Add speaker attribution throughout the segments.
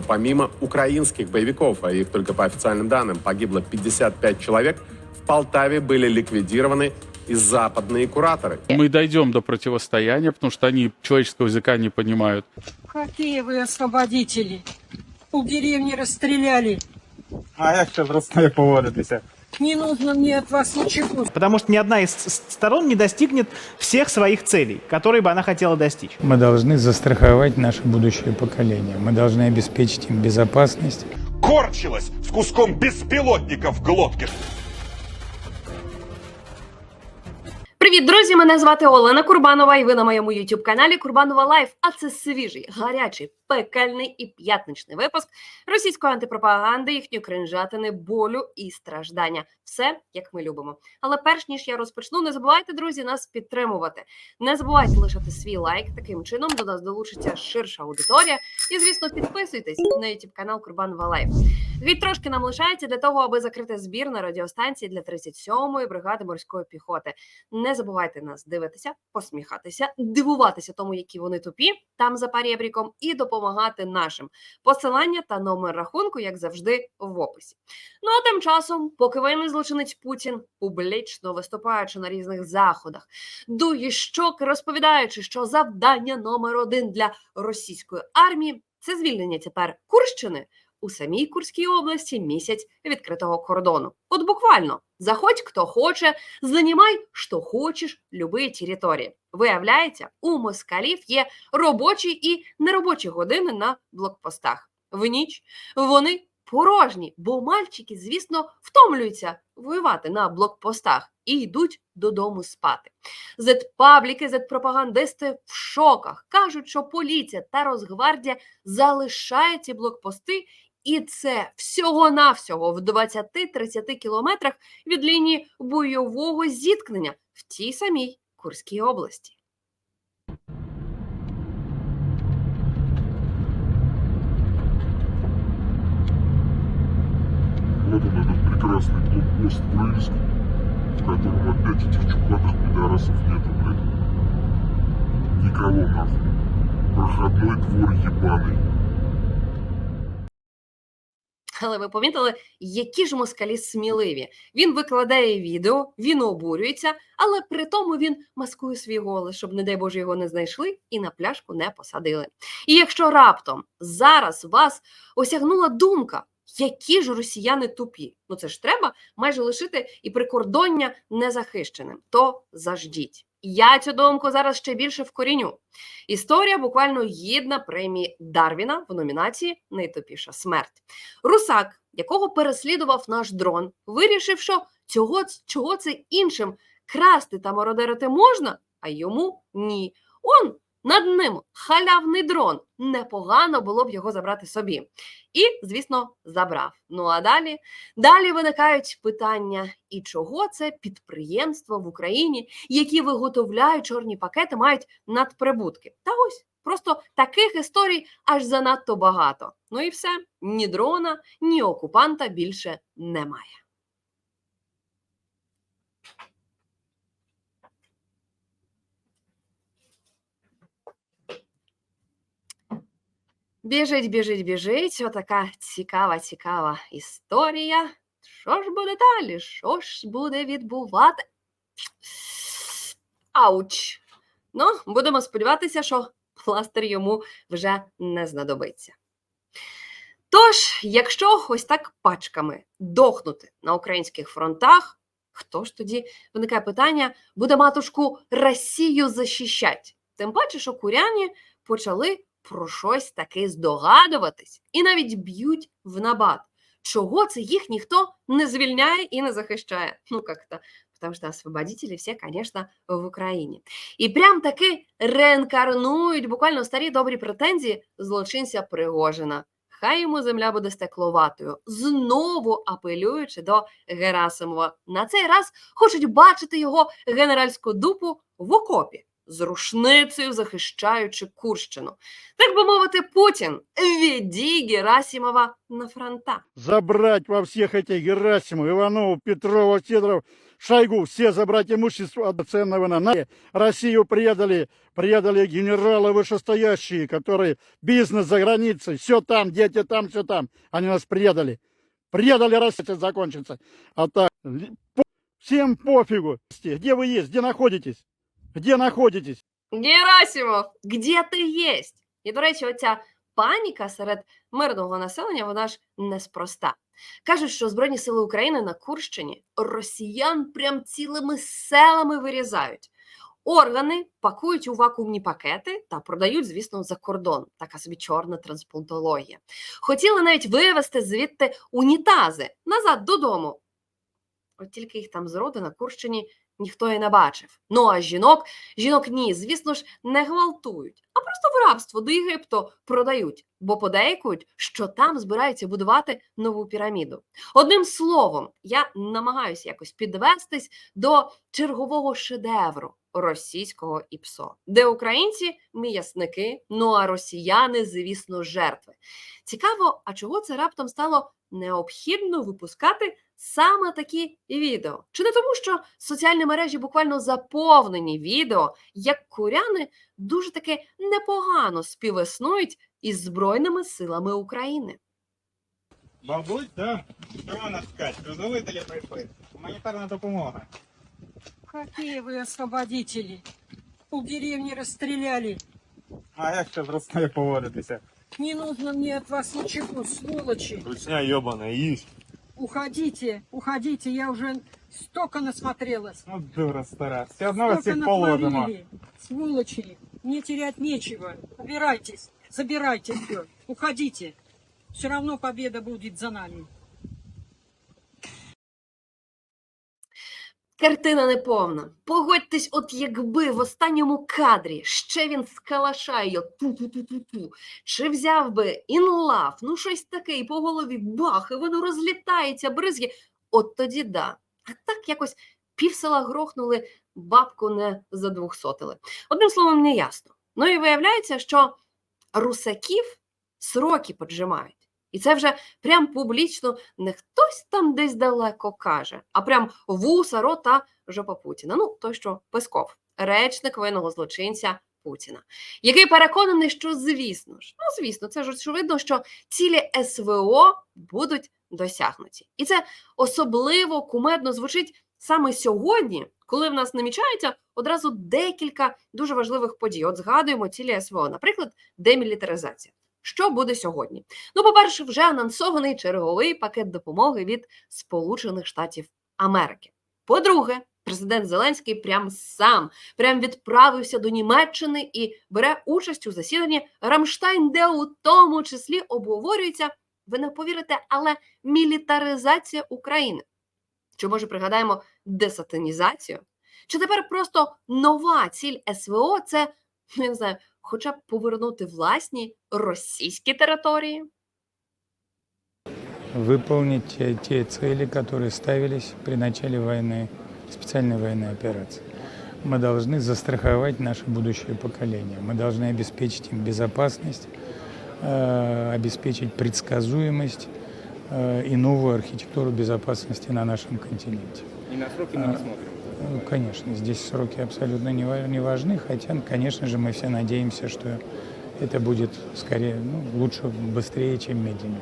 Speaker 1: Помимо украинских боевиков, а их только по официальным данным погибло 55 человек, в Полтаве были ликвидированы и западные кураторы.
Speaker 2: Мы дойдем до противостояния, потому что они человеческого языка не понимают.
Speaker 3: Какие вы освободители? У деревни расстреляли.
Speaker 4: А як ще просто поводитися?
Speaker 3: Не нужно мне от вас ничего.
Speaker 5: Потому что ни одна из сторон не достигнет всех своих целей, которые бы она хотела достичь.
Speaker 6: Мы должны застраховать наше будущее поколение. Мы должны обеспечить им безопасность.
Speaker 7: корчилась с куском беспилотника в глотке.
Speaker 8: Привіт, друзі! Мене звати Олена Курбанова, і ви на моєму youtube каналі Курбанова Лайф. А це свіжий, гарячий, пекельний і п'ятничний випуск російської антипропаганди, їхньої кринжатини, болю і страждання. Все як ми любимо. Але перш ніж я розпочну, не забувайте, друзі, нас підтримувати. Не забувайте лишати свій лайк. Таким чином до нас долучиться ширша аудиторія. І, звісно, підписуйтесь на youtube канал Курбанова Лайф. Від трошки нам лишається для того, аби закрити збір на радіостанції для 37-ї бригади морської піхоти. Не забувайте нас дивитися, посміхатися, дивуватися тому, які вони тупі, там за парєбріком, і допомагати нашим. Посилання та номер рахунку, як завжди, в описі. Ну а тим часом, поки воєнний злочинець Путін, публічно виступаючи на різних заходах, дує щоки, розповідаючи, що завдання номер один для російської армії це звільнення тепер Курщини. У самій Курській області місяць відкритого кордону. От буквально заходь, хто хоче, Занімай, що хочеш, любі території. Виявляється, у москалів є робочі і неробочі години на блокпостах. В ніч вони порожні, бо мальчики, звісно, втомлюються воювати на блокпостах і йдуть додому спати. Зет-пабліки, зет-пропагандисти в шоках кажуть, що поліція та Росгвардія залишають ці блокпости, і це всього-навсього в 20-30 кілометрах від лінії бойового зіткнення в тій самій Курській області.
Speaker 7: Вот он, этот прекрасный блокпост Брыльск, в котором опять этих чубатых пидорасов нету, блядь. Никого нахуй. Проходной двор ебаный.
Speaker 8: Але ви помітили, які ж москалі сміливі. Він викладає відео, він обурюється, але при тому він маскує свій голос, щоб, не дай Боже, його не знайшли і на пляшку не посадили. І якщо раптом зараз вас осягнула думка, які ж росіяни тупі, ну це ж треба майже лишити і прикордоння незахищеним, то заждіть. Я цю думку зараз ще більше вкоріню. Історія буквально гідна премії Дарвіна в номінації Найтопіша смерть. Русак, якого переслідував наш дрон, вирішив, що цього чого це іншим красти та мародерити можна, а йому ні. Он над ним халявний дрон. Непогано було б його забрати собі. І, звісно, забрав. Ну а далі далі виникають питання: і чого це підприємства в Україні, які виготовляють чорні пакети, мають надприбутки? Та ось просто таких історій аж занадто багато. Ну і все, ні дрона, ні окупанта більше немає. Біжить, біжить, біжить. Отака цікава, цікава історія. Що ж буде далі? Що ж буде відбувати? Ауч! Ну, будемо сподіватися, що пластир йому вже не знадобиться. Тож, якщо ось так пачками дохнути на українських фронтах, хто ж тоді виникає питання, буде матушку Росію захищать? Тим паче, що куряні почали про щось таки здогадуватись і навіть б'ють в набат. Чого це їх ніхто не звільняє і не захищає? Ну, як-то, потому что освободители все, конечно, в Україні. І прям таки реінкарнують буквально старі добрі претензії злочинця Пригожина. Хай йому земля буде стекловатою, знову апелюючи до Герасимова. На цей раз хочуть бачити його генеральську дупу в окопі з рушницею захищаючи Курщину. Так би мовити, Путін відій Герасимова на фронта.
Speaker 4: Забрать во всех этих Герасимов, Иванов, Петрова, Сидоров,
Speaker 9: Шойгу, все забрать имущество от ценного на на- Россию предали, предали генералы вышестоящие, которые бизнес за границей, все там, дети там, все там. Они нас предали. Предали Россию, это закончится. А так, ли- по- всем пофигу. Где вы есть, где находитесь? Где находитесь?
Speaker 8: Герасимов, где ти єсть? І, до речі, оця паніка серед мирного населення, вона ж неспроста. Кажуть, що Збройні сили України на Курщині росіян прям цілими селами вирізають. Органи пакують у вакуумні пакети та продають, звісно, за кордон. Така собі чорна трансплантологія. Хотіли навіть вивезти звідти унітази назад додому. От тільки їх там зроду на Курщині ніхто і не бачив. Ну а жінок Жінок ні, звісно ж, не гвалтують, а просто в рабство до Єгипту продають, бо подейкують, що там збираються будувати нову піраміду. Одним словом, я намагаюся якось підвестись до чергового шедевру російського ІПСО, де українці м'ясники, ну а росіяни, звісно, жертви. Цікаво, а чого це раптом стало необхідно випускати саме такі відео? Чи не тому, що соціальні мережі буквально заповнені відео, як куряни дуже таки непогано співіснують із Збройними силами України?
Speaker 4: Бабусь, да? Що вона скаже? Грузовителі прийшли. Гуманітарна допомога.
Speaker 3: Какие вы освободители? У деревни расстреляли.
Speaker 4: А як ще з нею поводитися?
Speaker 3: Не нужно мне от вас ничего, сволочи.
Speaker 4: Ручня йобана, їж.
Speaker 3: Уходите, уходите, я уже столько насмотрелась.
Speaker 4: Ну, дура стара. Все всіх полудимо.
Speaker 3: натворили, сволочи. Мне терять нечего. Убирайтесь, забирайте все, уходите. Все равно победа будет за нами.
Speaker 8: Картина неповна. Погодьтесь, от якби в останньому кадрі ще він з калаша її ту-ту-ту-ту-ту, чи взяв би інлав, ну щось таке, і по голові бах, і воно розлітається, бризги. От тоді да. А так якось півсела грохнули, бабку не задвухсотили. Одним словом, не ясно. Ну і виявляється, що русаків сроки поджимають. І це вже прям публічно не хтось там десь далеко каже, а прям вуса, рота жопа Путіна. Ну, той, що Песков, речник винного злочинця Путіна, який переконаний, що звісно ж, ну звісно, це ж очевидно, що цілі СВО будуть досягнуті. І це особливо кумедно звучить саме сьогодні, коли в нас намічається одразу декілька дуже важливих подій. От згадуємо цілі СВО, наприклад, демілітаризація. Що буде сьогодні? Ну, по-перше, вже анонсований черговий пакет допомоги від Сполучених Штатів Америки. По-друге, президент Зеленський прям сам прям відправився до Німеччини і бере участь у засіданні Рамштайн, де у тому числі обговорюється, ви не повірите, але мілітаризація України. Чи може пригадаємо десатинізацію? Чи тепер просто нова ціль СВО це ну, не знаю, хоча б повернути власні російські території?
Speaker 6: Выполнить те, те цели, которые ставились при начале войны, специальной военной операции. Мы должны застраховать наше будущее поколение. Мы должны обеспечить им безопасность, э, обеспечить предсказуемость э, и новую архитектуру безопасности на нашем континенте.
Speaker 4: І на сроки ми не смотримо.
Speaker 6: Ну, конечно, здесь сроки абсолютно не, ва- не важны, хотя, конечно же, мы все надеемся, что это будет скорее, ну, лучше, быстрее, чем медленнее.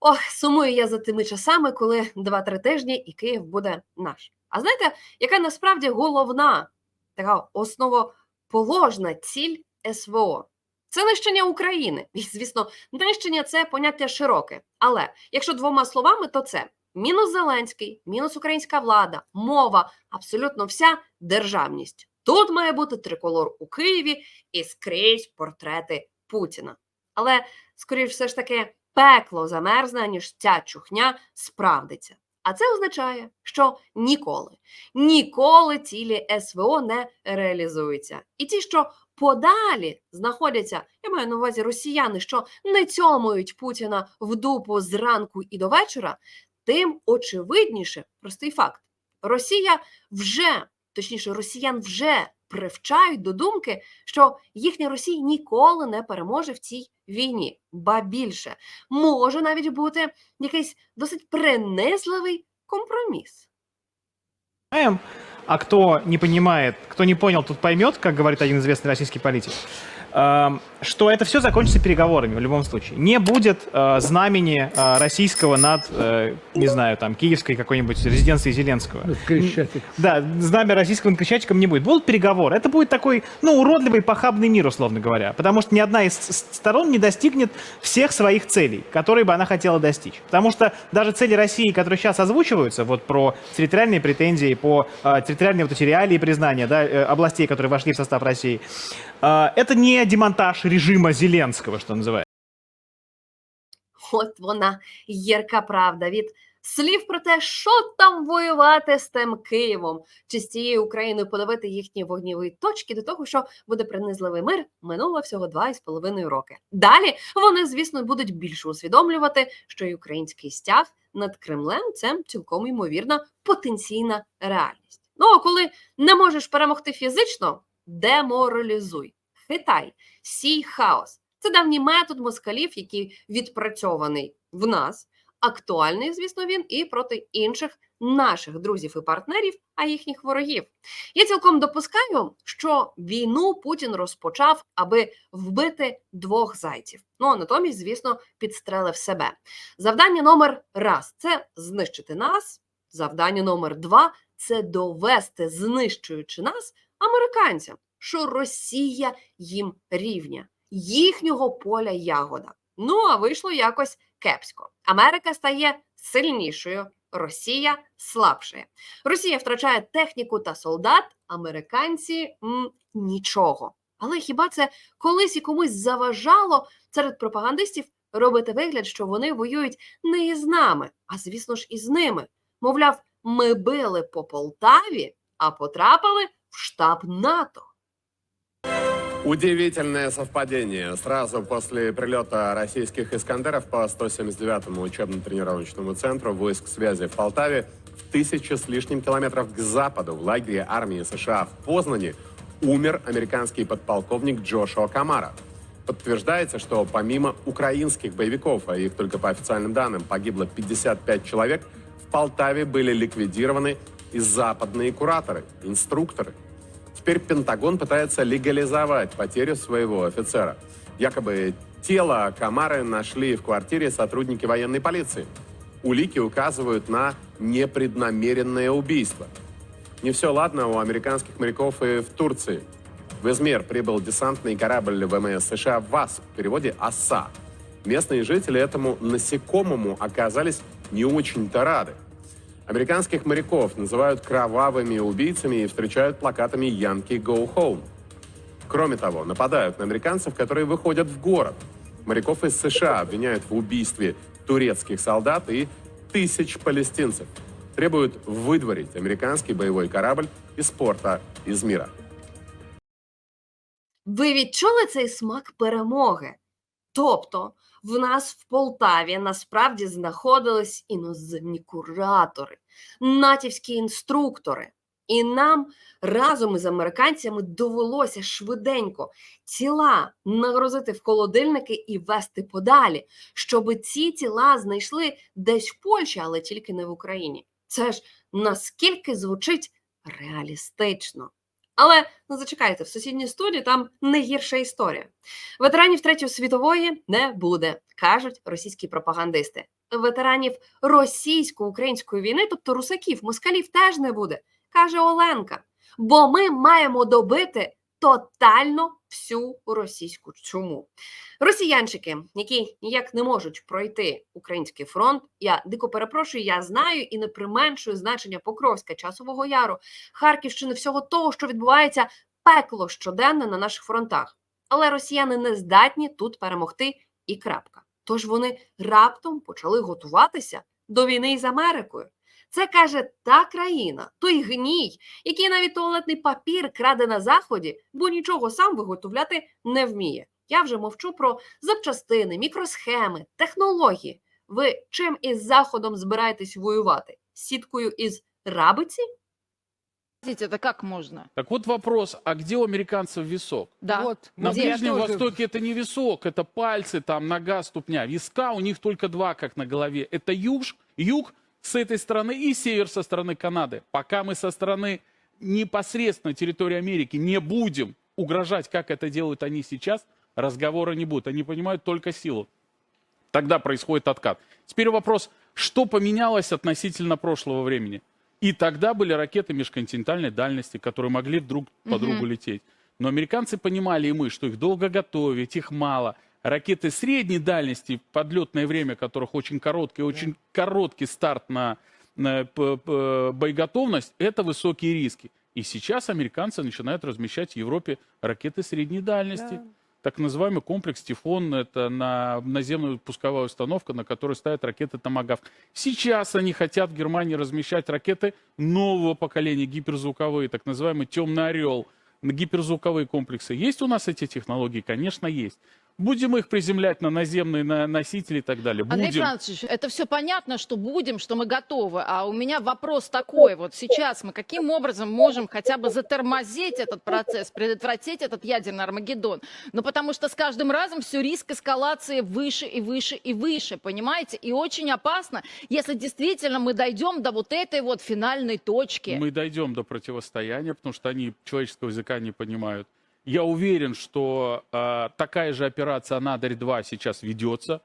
Speaker 8: Ох, сумую я за тими часами, коли 2-3 тижні і Київ буде наш. А знаєте, яка насправді головна, така основоположна ціль СВО? Це нищення України. І, звісно, нищення це поняття широке. Але якщо двома словами, то це мінус Зеленський, мінус українська влада, мова, абсолютно вся державність. Тут має бути триколор у Києві і скрізь портрети Путіна. Але, скоріш все ж таки, пекло замерзне, ніж ця чухня справдиться. А це означає, що ніколи, ніколи цілі СВО не реалізуються. І ті, що подалі знаходяться, я маю на увазі росіяни, що не цьомують Путіна в дупу зранку і до вечора, тим очевидніше простий факт: Росія вже, точніше, росіян вже привчають до думки, що їхня Росія ніколи не переможе в цій війні, ба більше. Може навіть бути якийсь досить принизливий компроміс.
Speaker 5: а кто не понимает, кто не понял, тут поймет, как говорит один известный российский политик, эм, что это все закончится переговорами в любом случае. Не будет э, знамени э, российского над, э, не знаю, там, киевской какой-нибудь резиденцией Зеленского. Да, знамя российского над Крещатиком не будет. Будут переговоры. Это будет такой, ну, уродливый, похабный мир, условно говоря. Потому что ни одна из сторон не достигнет всех своих целей, которые бы она хотела достичь. Потому что даже цели России, которые сейчас озвучиваются, вот про территориальные претензии, по э, территориальные вот эти реалии признания да, э, областей, которые вошли в состав России, э, это не демонтаж режима Зеленского, что называется.
Speaker 8: От вона гірка правда від слів про те, що там воювати з тим Києвом, чи з цією Україною подавити їхні вогніві точки до того, що буде принизливий мир, минуло всього два із половиною роки. Далі вони, звісно, будуть більше усвідомлювати, що й український стяг над Кремлем це цілком ймовірна потенційна реальність. Ну а коли не можеш перемогти фізично, деморалізуй, хитай, сій хаос. Це давній метод москалів, який відпрацьований в нас. Актуальний, звісно, він і проти інших наших друзів і партнерів, а їхніх ворогів. Я цілком допускаю, що війну Путін розпочав, аби вбити двох зайців. Ну а натомість, звісно, підстрелив себе. Завдання номер раз це знищити нас. Завдання номер два це довести, знищуючи нас, американцям, що Росія їм рівня їхнього поля ягода. Ну а вийшло якось кепсько. Америка стає сильнішою, Росія слабшає. Росія втрачає техніку та солдат, американці м, нічого. Але хіба це колись і комусь заважало серед пропагандистів робити вигляд, що вони воюють не із нами, а звісно ж із ними? Мовляв, ми били по Полтаві, а потрапили в штаб НАТО.
Speaker 1: Удивительное совпадение. Сразу после прилета российских «Искандеров» по 179-му учебно-тренировочному центру войск связи в Полтаве в тысячи с лишним километров к западу в лагере армии США в Познане умер американский подполковник Джошуа Камара. Подтверждается, что помимо украинских боевиков, а их только по официальным данным погибло 55 человек, в Полтаве были ликвидированы и западные кураторы, инструкторы. Теперь Пентагон пытается легализовать потерю своего офицера. Якобы тело Камары нашли в квартире сотрудники военной полиции. Улики указывают на непреднамеренное убийство. Не все ладно у американских моряков и в Турции. В Измир прибыл десантный корабль ВМС США ВАСП, в переводе «ОСА». Местные жители этому насекомому оказались не очень-то рады. Американских моряков называют кровавыми убийцами и встречают плакатами «Янки Go Home». Кроме того, нападают на американцев, которые выходят в город. Моряков из США обвиняют в убийстве турецких солдат и тысяч палестинцев. Требуют выдворить американский боевой корабль из порта Измира.
Speaker 8: Ви відчули цей смак перемоги? Тобто, в нас в Полтаві насправді знаходились іноземні куратори, натівські інструктори. І нам разом із американцями довелося швиденько тіла нагрузити в холодильники і вести подалі, щоб ці тіла знайшли десь в Польщі, але тільки не в Україні. Це ж наскільки звучить реалістично. Але ну зачекайте, в сусідній студії там не гірша історія. Ветеранів Третьої світової не буде, кажуть російські пропагандисти. Ветеранів російсько-української війни, тобто русаків, москалів, теж не буде, каже Оленка. Бо ми маємо добити тотально всю російську чуму. Росіянчики, які ніяк не можуть пройти український фронт, я дико перепрошую, я знаю і не применшую значення Покровська, Часового Яру, Харківщини, всього того, що відбувається пекло щоденне на наших фронтах. Але росіяни не здатні тут перемогти і крапка. Тож вони раптом почали готуватися до війни із Америкою. Це каже та країна, той гній, який навіть туалетний папір краде на заході, бо нічого сам виготовляти не вміє. Я вже мовчу про запчастини, мікросхеми, технології. Ви чим із заходом збираєтесь воювати? Сіткою із рабиці?
Speaker 10: Это как можно?
Speaker 2: Так вот вопрос, а где у американцев висок?
Speaker 10: Да.
Speaker 11: Вот.
Speaker 2: На
Speaker 10: Где?
Speaker 2: Ближнем
Speaker 11: Тоже.
Speaker 2: Востоке это не висок, это пальцы, там нога, ступня. Виска у них только два, как на голове. Это юж, юг с этой стороны и север со стороны Канады. Пока мы со стороны непосредственно территории Америки не будем угрожать, как это делают они сейчас, разговора не будет. Они понимают только силу. Тогда происходит откат. Теперь вопрос, что поменялось относительно прошлого времени? И тогда были ракеты межконтинентальной дальности, которые могли друг по другу лететь. Но американцы понимали и мы, что их долго готовить, их мало. Ракеты средней дальности, подлетное время которых очень короткое, очень короткий старт на, на боеготовность, это высокие риски. И сейчас американцы начинают размещать в Европе ракеты средней дальности. Так называемый комплекс «Тифон» — это на наземная пусковая установка, на которой ставят ракеты «Томагавк». Сейчас они хотят в Германии размещать ракеты нового поколения, гиперзвуковые, так называемый «Темный орел», гиперзвуковые комплексы. Есть у нас эти технологии? Конечно, есть. Будем их приземлять на наземные на носители и так далее.
Speaker 10: Андрей
Speaker 2: Будем.
Speaker 10: Францович, это все понятно, что будем, что мы готовы. А у меня вопрос такой. Вот сейчас мы каким образом можем хотя бы затормозить этот процесс, предотвратить этот ядерный Армагеддон? Ну, потому что с каждым разом все риск эскалации выше и выше и выше, понимаете? И очень опасно, если действительно мы дойдем до вот этой вот финальной точки.
Speaker 2: Мы дойдем до противостояния, потому что они человеческого языка не понимают. Я уверен, что э, такая же операция «Анадырь-2» сейчас ведется.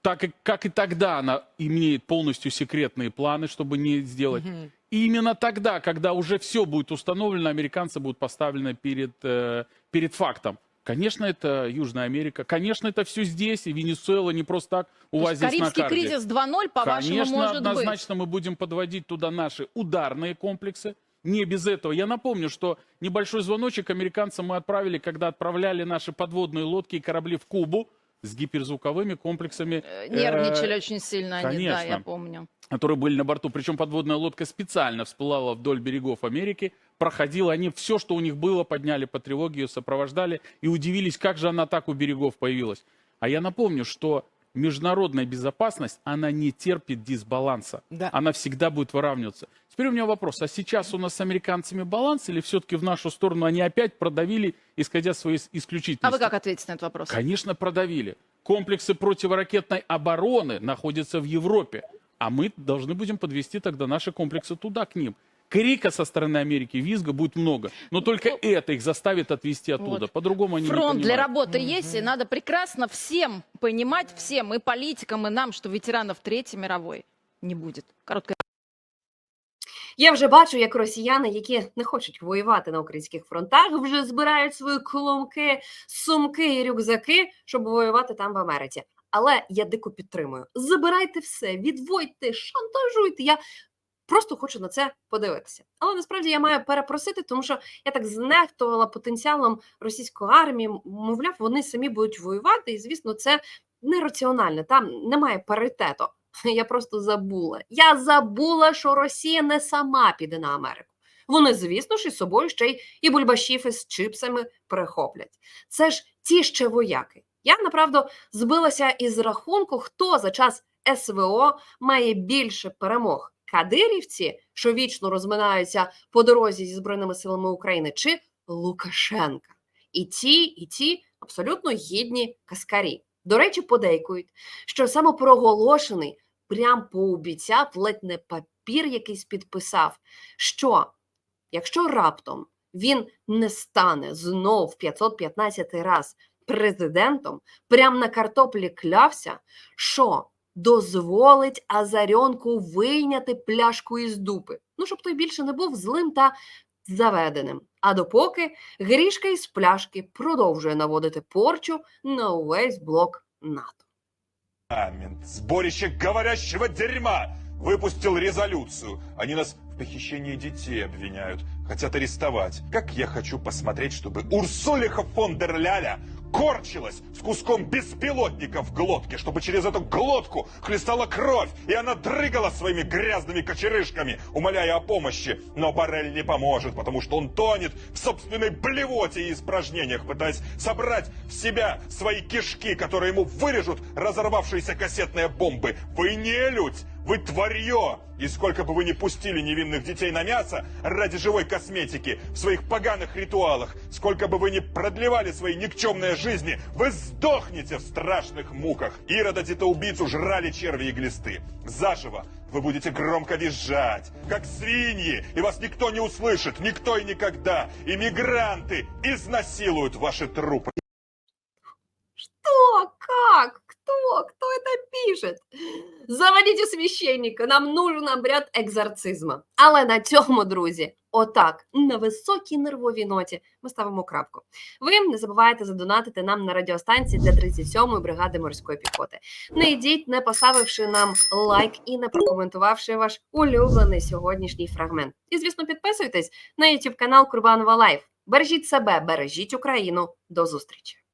Speaker 2: Так и, как и тогда она имеет полностью секретные планы, чтобы не сделать. И именно тогда, когда уже все будет установлено, американцы будут поставлены перед, э, перед фактом. Конечно, это Южная Америка. Конечно, это все здесь, и Венесуэла не просто так у
Speaker 10: То
Speaker 2: вас здесь на карте.
Speaker 10: кризис 2.0, по-вашему,
Speaker 2: Конечно,
Speaker 10: может быть?
Speaker 2: однозначно мы будем подводить туда наши ударные комплексы. Не без этого. Я напомню, что небольшой звоночек американцам мы отправили, когда отправляли наши подводные лодки и корабли в Кубу с гиперзвуковыми комплексами.
Speaker 10: Э,
Speaker 2: э,
Speaker 10: Нервничали очень сильно они, да, я помню.
Speaker 2: которые были на борту. Причем подводная лодка специально всплыла вдоль берегов Америки, проходила. Они все, что у них было, подняли по тревоге, ее сопровождали и удивились, как же она так у берегов появилась. А я напомню, что международная безопасность, она не терпит дисбаланса.
Speaker 11: Да.
Speaker 2: Она всегда будет выравниваться. Теперь у меня вопрос. А сейчас у нас с американцами баланс или все-таки в нашу сторону они опять продавили, исходя своей исключительности?
Speaker 10: А вы как ответите на этот вопрос?
Speaker 2: Конечно, продавили. Комплексы противоракетной обороны находятся в Европе, а мы должны будем подвести тогда наши комплексы туда, к ним. Крика со стороны Америки, визга будет много. Но только это их заставит отвести оттуда.
Speaker 10: Вот.
Speaker 2: По-другому они не
Speaker 10: Фронт для работы есть, и надо прекрасно всем понимать, всем, и политикам, и нам, что ветеранов Третьей мировой не будет. Короткая
Speaker 8: Я вже бачу, як росіяни, які не хочуть воювати на українських фронтах, вже збирають свої клумки, сумки і рюкзаки, щоб воювати там в Америці. Але я дико підтримую. Забирайте все, відводьте, шантажуйте. Я просто хочу на це подивитися. Але насправді я маю перепросити, тому що я так знехтувала потенціалом російської армії. Мовляв, вони самі будуть воювати, і звісно, це нераціонально. Там немає паритету. Я просто забула. Я забула, що Росія не сама піде на Америку. Вони, звісно ж, із собою ще й і бульбашів із чипсами прихоплять. Це ж ті ще вояки. Я направду збилася із рахунку, хто за час СВО має більше перемог: кадирівці, що вічно розминаються по дорозі зі збройними силами України, чи Лукашенка. І ті, і ті абсолютно гідні каскарі. До речі, подейкують, що самопроголошений прям пообіцяв ледь не папір якийсь підписав, що якщо раптом він не стане знов в 515 раз президентом, прям на картоплі клявся, що дозволить Азарьонку вийняти пляшку із дупи. Ну, щоб той більше не був злим та заведеним. А допоки Грішка із пляшки продовжує наводити порчу на увесь блок НАТО.
Speaker 12: Парламент, сборище говорящего дерьма, выпустил резолюцию. Они нас в похищении детей обвиняют, хотят арестовать. Как я хочу посмотреть, чтобы Урсулиха фон дер Ляля корчилась с куском беспилотника в глотке, чтобы через эту глотку хлестала кровь, и она дрыгала своими грязными кочерышками, умоляя о помощи. Но Барель не поможет, потому что он тонет в собственной блевоте и испражнениях, пытаясь собрать в себя свои кишки, которые ему вырежут разорвавшиеся кассетные бомбы. Вы не людь, вы тварье! И сколько бы вы ни пустили невинных детей на мясо ради живой косметики в своих поганых ритуалах, сколько бы вы ни продлевали свои никчемные жизни, вы сдохнете в страшных муках. Ирода убийцу жрали черви и глисты. Заживо вы будете громко визжать, как свиньи, и вас никто не услышит, никто и никогда. Иммигранты изнасилуют ваши трупы.
Speaker 8: Что? Как? Кто? Кто это пишет? Заводіть у священника, нам нужен обряд екзорцизму. Але на цьому, друзі, отак, на високій нервовій ноті, ми ставимо крапку. Ви не забувайте задонатити нам на радіостанції для 37-ї бригади морської піхоти. Не йдіть, не поставивши нам лайк і не прокоментувавши ваш улюблений сьогоднішній фрагмент. І, звісно, підписуйтесь на YouTube канал Курбанова Лайф. Бережіть себе, бережіть Україну. До зустрічі!